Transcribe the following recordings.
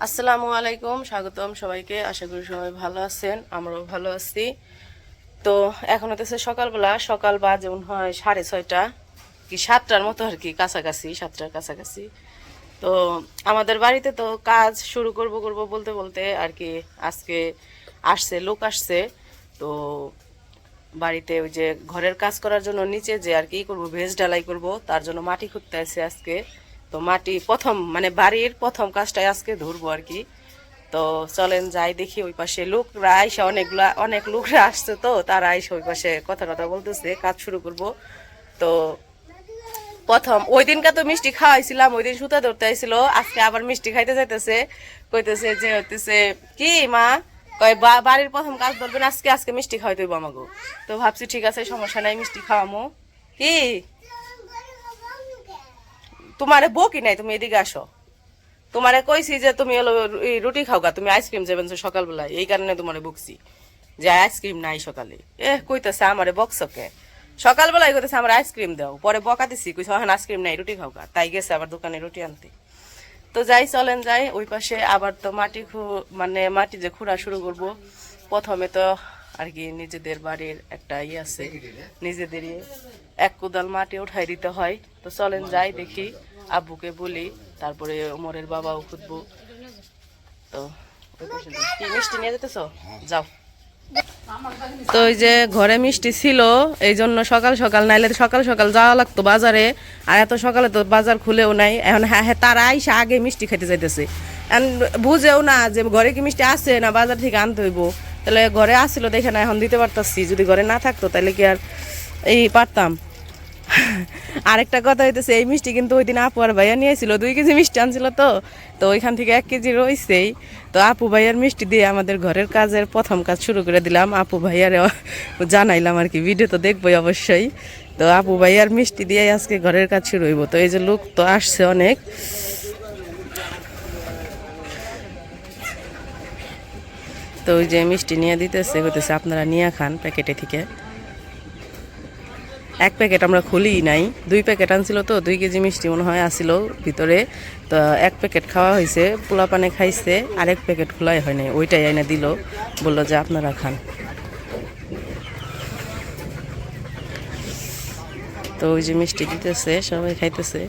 আসসালামু আলাইকুম, স্বাগতম সবাইকে। আশা করি সবাই ভালো আছেন, আমরাও ভালো আছি। তো এখন হতেছে সকালবেলা, সকাল বা যেমন হয় সাড়ে ছয়টা কি সাতটার মতো আর কি, কাছাকাছি, সাতটার কাছাকাছি। তো আমাদের বাড়িতে তো কাজ শুরু করব করব বলতে বলতে আর কি আজকে আসছে, লোক আসছে। তো বাড়িতে ওই যে ঘরের কাজ করার জন্য নিচে যে আর কি করব, ভেজ ডালাই করব, তার জন্য মাটি খুঁড়তে আছে আজকে। তো মাটি প্রথম মানে বাড়ির প্রথম কাজটাই আজকে ধরবো আর কি। তো চলেন যাই দেখি ওই পাশে লোকরা আইসা, অনেকগুলা, অনেক লোকরা আসছে তো, তারা আইসা ওই পাশে কথা কথা বলতেছে, কাজ শুরু করব। তো প্রথম, ওই দিনকে তো মিষ্টি খাওয়াইছিলাম, ওই দিন সুতা ধরতে আইছিল, আজকে আবার মিষ্টি খাইতে যাইতেছে, কইতেছে যে হইতেছে, কি মা? কয় বাড়ির প্রথম কাজ ধরবেন, আজকে আজকে মিষ্টি খাওয়াই দেবো আমাকে তো ভাবছি, ঠিক আছে, সমস্যা নাই, মিষ্টি খাওয়ামো। কি? তোমারে বকি নাই? তুমি এদিকে আসো। তোমারে কইছি যে তুমি হলো রুটি খাওগা, তুমি আইসক্রিম যাবেন সকালবেলায়, এই কারণে তোমারে বকছি। যে আইসক্রিম নাই সকালে। এ কইতেছে আমারে বকসকে সকালবেলায় কইতেছে আমার আইসক্রিম দাও, পরে বকা দিছি, কইছে হ্যাঁ আইসক্রিম নাই, রুটি খাওগা। তাই গেছে আবার দোকানে রুটি আনতে। তো যাই, চলেন যাই, ওই পাশে আবার তো মাটি খু মানে মাটি যে খুঁড়া শুরু করব। প্রথমে তো আর কি নিজেদের বাড়ির একটা ইয়ে আছে। নিজেদেরই এক কোদাল মাটি উঠাই দিতে হয়। তো চলেন যাই দেখি আব্বুকে বলি তারপরে ওমরের বাবাও খুঁজবো। তো কি মিষ্টি নিয়ে যেতেছ? যাও। তো ওই যে ঘরে মিষ্টি ছিল এই জন্য সকাল সকাল নাইলে সকাল সকাল যাওয়া লাগতো বাজারে। আর এত সকালে তো বাজার খুলেও নাই। এখন হ্যাঁ হ্যাঁ তারা আইসা আগে মিষ্টি খেতে যাইতেছে। বুঝেও না যে ঘরে কি মিষ্টি আছে না বাজার থেকে আনতে হইব। তাহলে ঘরে আসছিল দেখে না এখন দিতে পারতাছি। যদি ঘরে না থাকতো, তাহলে কি আর এই পারতাম? আরেকটা কথা হইতেছে, এই মিষ্টি কিন্তু ওই দিন আপু আর ভাইয়া নিয়েছিল, দুই কেজি মিষ্টি আনছিল তো। তো ওইখান থেকে এক কেজি রইছেই। তো আপু ভাইয়ার মিষ্টি দিয়ে আমাদের ঘরের কাজের প্রথম কাজ শুরু করে দিলাম। আপু ভাইয়ার জানাইলাম আর কি, ভিডিও তো দেখবই অবশ্যই। তো আপু ভাইয়ার মিষ্টি দিয়ে আজকে ঘরের কাজ শুরু হইব। তো এই যে লোক তো আসছে অনেক। তো ওই যে মিষ্টি নিয়ে দিতেছে হইতেছে আপনারা নিয়ে খান প্যাকেটে থেকে। এক প্যাকেট আমরা খুলিই নাই, দুই প্যাকেট আনছিল তো, দুই কেজি মিষ্টি মনে হয় আসছিল ভিতরে। তো এক প্যাকেট খাওয়া হয়েছে পোলা পানে খাইছে, আরেক প্যাকেট খোলাই হয় নাই, ওইটাই এনে দিল, বলল যে আপনারা খান। তো ওই যে মিষ্টি দিতেছে, সবাই খাইতেছে।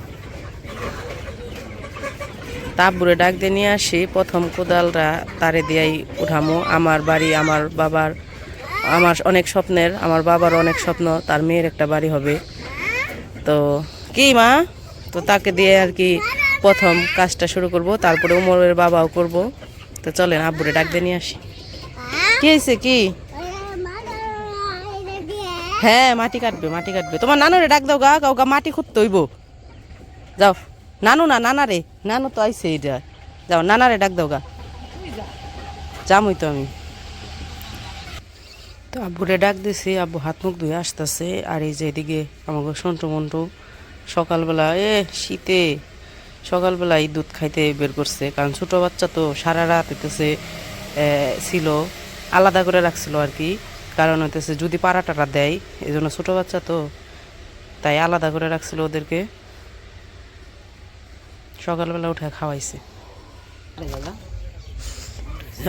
তাবুরে ডাক দিয়ে নিয়ে আসি। প্রথম কোদালরা তারে দিয়াই উঠামো। আমার বাড়ি, আমার বাবার, আমার অনেক স্বপ্নের, আমার বাবার অনেক স্বপ্ন, তার মেয়ের একটা বাড়ি হবে। তো কি মা? তো তাকে দিয়ে আর কি প্রথম কাজটা শুরু করব, তারপরে উমরের বাবাও করব। তো চলেন, আব্বুরে ডাক দিয়ে নিয়ে আসি। কি হয়েছে কি? হ্যাঁ মাটি কাটবে মাটি কাটবে। তোমার নানুরে ডাক দাও গা কাউকা মাটি খুঁজতে হইব। যাও। নানু না, নানা রে। নানু তো আইসে এইটা যাও নানা রে ডাক দাও গা। যামই তো আমি। তো আব্বুরে ডাক দিছি, আব্বু হাত মুখ ধুয়ে আসতেছে, আর এই যে এদিকে আমাকে সন্টু মন্টু সকালবেলা, এ, শীতে। সকালবেলা এই দুধ খাইতে বের করছে, কারণ ছোটো বাচ্চা তো সারা রাত হইতেছে ছিল। আলাদা করে রাখছিল আর কি। কারণ হইতেছে যদি পাড়া টাড়া দেয় এই জন্য ছোটো বাচ্চা তো, তাই আলাদা করে রাখছিল ওদেরকে। সকালবেলা উঠে খাওয়াইছে।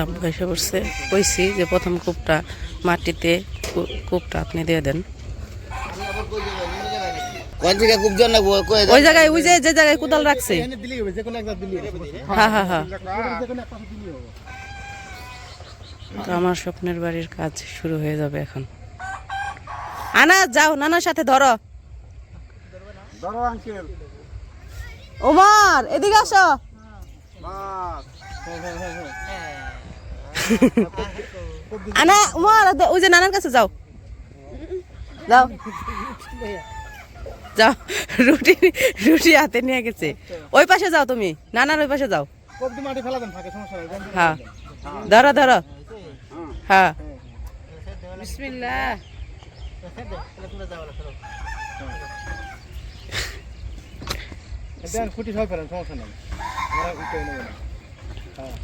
আব্বু এসে পড়ছে কইছি যে প্রথম কূপটা মাটিতে কূপটা আপনি দিয়ে দেন। ওই জায়গায় ওই যে যে জায়গায় কোদাল রাখছে। হ্যাঁ হ্যাঁ হ্যাঁ তো আমার স্বপ্নের বাড়ির কাজ শুরু হয়ে যাবে এখন। আনা যাও নানার সাথে ধরো। ওমর এদিকে আসো। আনা উমর ওই যে নানার কাছে যাও। যাও। যাও রুটি রুটি হাতে নিয়ে গেছে। ওই পাশে যাও তুমি নানার ওই পাশে যাও। কবদি মাটি ফেলা দেন ফাঁকে সমস্যা নাই হ্যাঁ। ধরো ধরো। হ্যাঁ। বিসমিল্লাহ। দেন ফুটি সবাই ফেলেন সমস্যা নাই। আমরা উঠে নেব না। হ্যাঁ।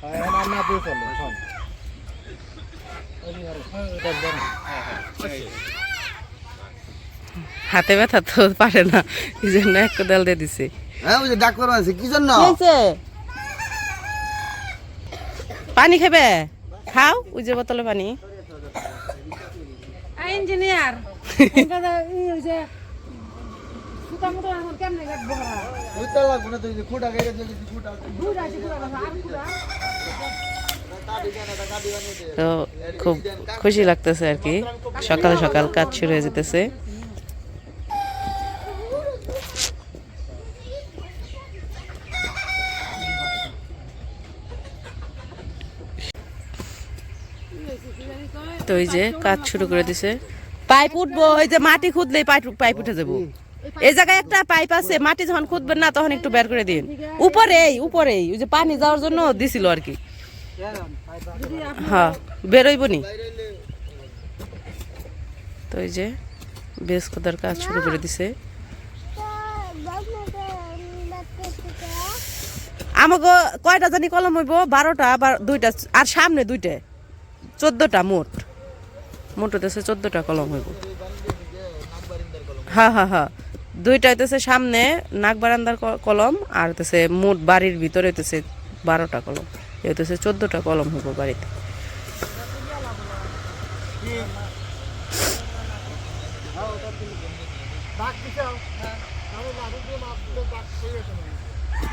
হ্যাঁ এখন আমরা দিয়ে চলবো এখন। হাতে ব্যথা তো পারে না এই জন্য এক কোদাল দিয়ে দিছে। হ্যাঁ ওই যে ডাক করা আছে কি জন্য? পানি খাবে? খাও ওই যে বোতলে পানি। ইঞ্জিনিয়ার? তো খুব খুশি লাগতেছে আর কি। সকাল সকাল কাজ শুরু হয়ে যেতেছে। তো এই যে কাজ শুরু করে দিছে। পাইপ উঠবো ওই যে মাটি খুদলেই পাইপ পাইপ উঠে যাব। এই জায়গায় একটা পাইপ আছে মাটি যখন খুদবেন না তখন একটু বের করে দিন। উপরেই উপরেই ওই যে পানি যাওয়ার জন্য দিছিল আর কি। হ্যাঁ বেরোইব নি। তো এই যে বেশ কোদার কাজ শুরু করে দিছে। আমাকে কয়টা জানি কলম হইব? বারোটা বা দুইটা আর সামনে দুইটা। চোদ্দটা মোট। মোট হইতেছে চোদ্দটা কলম হইব। হ্যাঁ হ্যাঁ হ্যাঁ দুইটা হইতেছে সামনে, নাক বারান্দার কলম, আর হইতেছে মোট বাড়ির ভিতরে হইতেছে বারোটা কলম। হইতেছে চোদ্দটা কলম হইব বাড়িতে।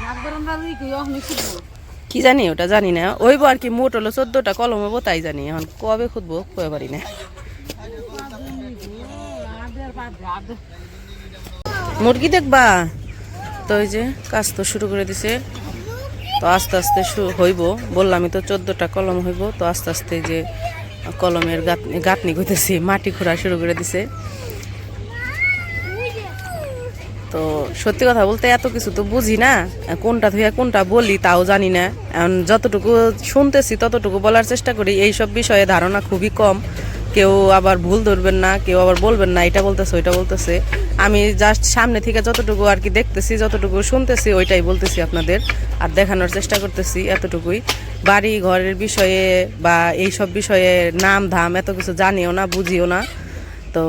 নাক বারান্দা কি জানি, ওটা জানি না। ওইব আর কি মোট হলো চোদ্দটা কলম হইব, তাই জানি। এখন কবে খুঁজবো কয়ে পারি না। মুরগি দেখবা? তো ওই যে কাজ তো শুরু করে দিছে। তো আস্তে আস্তে হইব। বললামই তো চোদ্দটা কলম হইব। তো আস্তে আস্তে যে কলমের গাঁথনি গাঁথনি করতেছি মাটি খোঁড়া শুরু করে দিছে। তো সত্যি কথা বলতে এত কিছু তো বুঝি না। কোনটা থেকে কোনটা বলি তাও জানি না। এখন যতটুকু শুনতেছি ততটুকু বলার চেষ্টা করি। এই সব বিষয়ে ধারণা খুবই কম। কেউ আবার ভুল ধরবেন না, কেউ আবার বলবেন না, এটা বলতেছে, ওইটা বলতেছে। আমি জাস্ট সামনে থেকে যতটুকু আর কি দেখতেছি, যতটুকু শুনতেছি, ওইটাই বলতেছি আপনাদের। আর দেখানোর চেষ্টা করতেছি এতটুকুই। বাড়ি ঘরের বিষয়ে বা এই সব বিষয়ে নাম, ধাম এত কিছু জানিও না, বুঝিও না। তো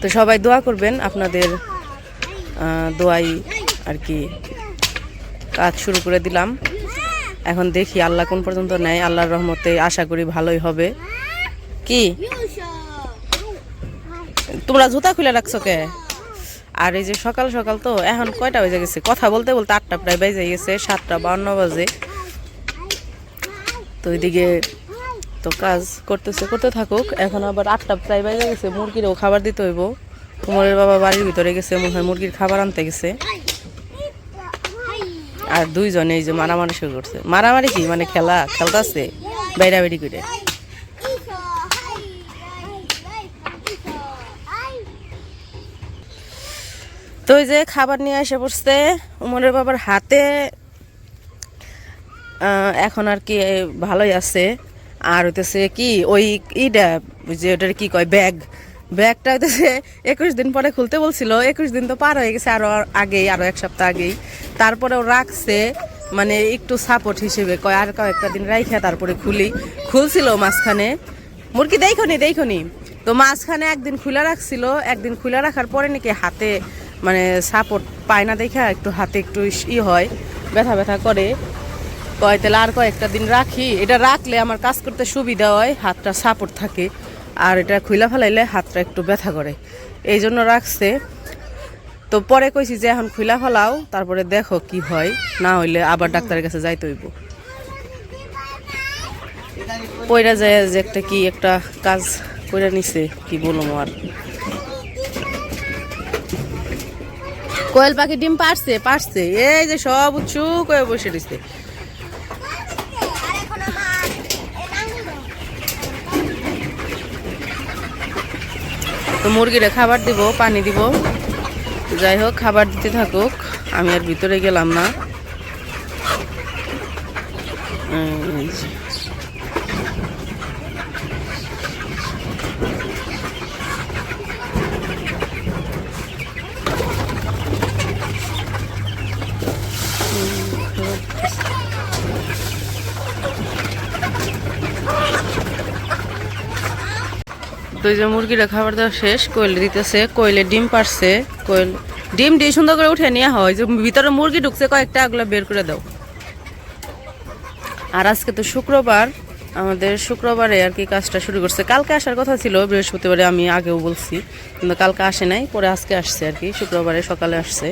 তো সবাই দোয়া করবেন আপনাদের দোয়াই আর কি কাজ শুরু করে দিলাম। এখন দেখি আল্লাহ কোন পর্যন্ত নেয়। আল্লাহর রহমতে আশা করি ভালোই হবে। কি? তোমরা জুতা খুলে রাখছো কে? আর এই যে সকাল সকাল তো এখন কয়টা বেজে গেছে? কথা বলতে বলতে আটটা প্রায় বেজে গেছে, সাতটা বান্ন বাজে। তো ওইদিকে তো কাজ করতেছে, করতে থাকুক। এখন আবার আটটা প্রায় বেজে গেছে, মুরগিরও খাবার দিতে হইব। কুমোরের বাবা বাড়ির ভিতরে গেছে, মনে হয় মুরগির খাবার আনতে গেছে। আর দুইজনে এই যে মারামারি শুরু করছে। মারামারি কি? মানে খেলা খেলতেছে বাইরা বেড়ি করে। তো যে খাবার নিয়ে এসে পড়ছে, উমরের বাবার হাতে। এখন আর কি ভালোই আছে। আর হইতেছে কি, ওই ইটা, যে ওটার কি কয়, ব্যাগ। ব্যাগটা হইতেছে একুশ দিন পরে খুলতে বলছিল, একুশ দিন তো পার হয়ে গেছে আরও আগেই, আরও এক সপ্তাহ আগেই। তারপরেও রাখছে মানে একটু সাপোর্ট হিসেবে কয়, আর কয়েকটা দিন রাইখা তারপরে খুলি। খুলছিল মাঝখানে। মুরগি দেখনি দেখনি। তো মাঝখানে একদিন খুলে রাখছিল, একদিন খুলে রাখার পরে নাকি হাতে মানে সাপোর্ট পায় না দেখা, একটু হাতে একটু ই হয়, ব্যথা ব্যথা করে। কয়, তাহলে আর কয়েকটা দিন রাখি। এটা রাখলে আমার কাজ করতে সুবিধা হয়, হাতটা সাপোর্ট থাকে। আর এটা খুইলা ফেলাইলে হাতটা একটু ব্যথা করে। এই জন্য রাখছে। তো পরে কইছি যে এখন খুইলা ফেলাও, তারপরে দেখো কি হয়। না হইলে আবার ডাক্তারের কাছে যাইতে হইব। পয়রা যায় যে একটা কি একটা কাজ করে নিছে, কি বলব আর। কোয়েল পাখি ডিম পারছে পারছে। এই যে সব উৎসু হয়ে বসে দিছে তো মুরগিরে খাবার দিব, পানি দিব। যাই হোক খাবার দিতে থাকুক, আমি আর ভিতরে গেলাম না। তো এই যে মুরগিটা খাবার দেওয়া শেষ, কোয়েল দিতেছে, কোয়েলে ডিম পারছে, কোয়েল ডিম দিয়ে সুন্দর করে উঠে নেওয়া হয় যে ভিতরে মুরগি ঢুকছে, কয়েকটা ওগুলো বের করে দাও। আর আজকে তো শুক্রবার, আমাদের শুক্রবারে আর কি কাজটা শুরু করছে। কালকে আসার কথা ছিল, বৃহস্পতিবারে আমি আগেও বলছি, কিন্তু কালকে আসে নাই, পরে আজকে আসছে আর কি, শুক্রবারে সকালে আসছে।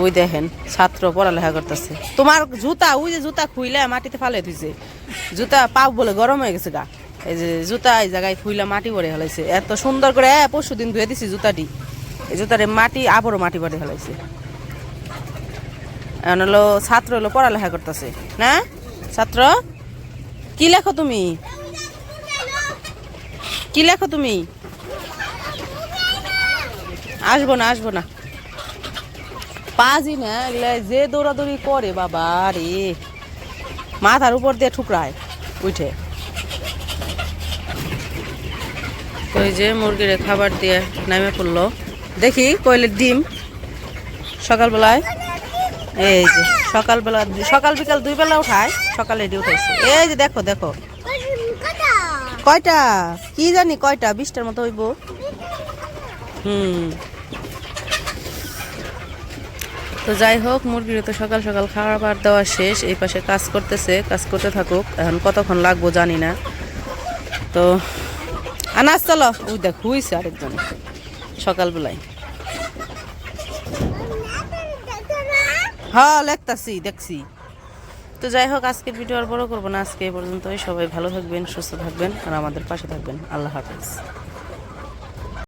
ওই দেখেন, ছাত্র পড়ালেখা করতেছে। তোমার জুতা, ওই যে জুতা খুইলে মাটিতে ফালে দিছে জুতা পাও বলে গরম হয়ে গেছে গা। এই যে জুতা এই জায়গায় খুইলা মাটি ভরে ফেলাইছে। এত সুন্দর করে পরশু দিন ধুয়ে দিছি জুতাটি। এই জুতারে মাটি, আবারও মাটি ভরে ফেলাইছে। এখন হলো ছাত্র হলো পড়ালেখা করতেছে। না? ছাত্র? কি লেখো তুমি? কি লেখো তুমি? আসব না আসব না। পাজি না এগুলা যে দৌড়াদৌড়ি করে বাবা রে। মাথার উপর দিয়ে ঠুকরায়, উঠে। এই যে মুরগির খাবার দিয়ে নামে পড়ল। দেখি কইলের ডিম। সকালবেলায় এই যে সকালবেলা সকাল বিকাল দুই বেলা উঠায়, সকালে ডি উঠাইছে। এই যে দেখো দেখো। কয়টা? কি জানি কয়টা? বিশটার মতো হইব। হুম। তো যাই হোক, মুরগির তো সকাল সকাল খাবার দেওয়া শেষ। এই পাশে কাজ করতেছে, কাজ করতে থাকুক। এখন কতক্ষণ লাগবো জানি না। তো আনাস চলো ওই দেখ হুইছে আরেকজন। সকালবেলায়। হ্যাঁ লেখতাছি, দেখছি। তো যাই হোক, আজকের ভিডিও আর বড় করব না। আজকে এই পর্যন্তই। সবাই ভালো থাকবেন, সুস্থ থাকবেন, আর আমাদের পাশে থাকবেন। আল্লাহ হাফেজ।